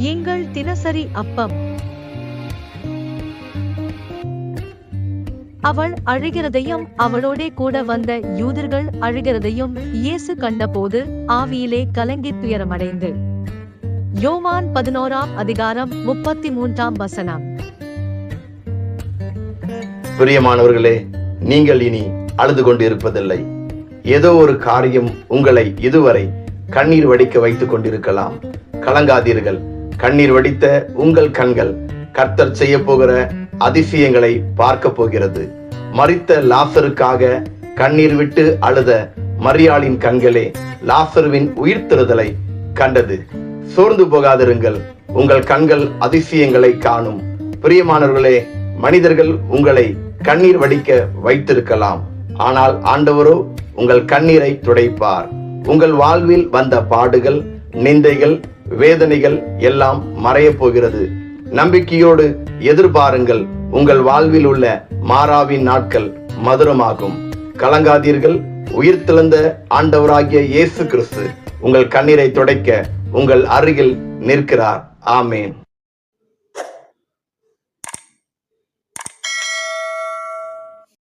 எங்கள் தினசரி அப்பம். அவள் அழுகிறதையும் அவளோடே கூட வந்த யூதர்கள் அழுகிறதையும் இயேசு கண்டபோது ஆவியிலே கலங்கி துயரமடைந்து. யோவான் பதினோராம் அதிகாரம் முப்பத்தி மூன்றாம் வசனம். பிரியமானவர்களே நீங்கள் இனி அழுது கொண்டிருப்பதில்லை. ஏதோ ஒரு காரியம் உங்களை இதுவரை கண்ணீர் வடிக்க வைத்துக் கொண்டிருக்கலாம். கலங்காதீர்கள். கண்ணீர் வடித்த உங்கள் கண்கள் கர்த்தர் செய்ய போகிற அதிசயங்களை பார்க்க போகிறது. மறித்த லாசருக்காக கண்ணீர் விட்டு அழுத மரியாளின் கண்களே லாசருவின் உயிர்த்தெழுதலை கண்டது. சோர்ந்து போகாதிருங்கள் உங்கள் கண்கள் அதிசயங்களை காணும். பிரியமானவர்களே மனிதர்கள் உங்களை கண்ணீர் வடிக்க வைத்திருக்கலாம். ஆனால் ஆண்டவரோ உங்கள் கண்ணீரை துடைப்பார். உங்கள் வாழ்வில் வந்த பாடுகள் நிந்தைகள் வேதனைகள் எல்லாம் மறையப் போகிறது. நம்பிக்கையோடு எதிர்பாருங்கள் உங்கள் வாழ்வில் உள்ள மாறாவின் நாட்கள் மதுரமாகும். கலங்காதீர்கள் உயிர்த்தெழுந்த ஆண்டவராகிய இயேசு கிறிஸ்து உங்கள் கண்ணீரை துடைக்க உங்கள் அருகில் நிற்கிறார். ஆமேன்.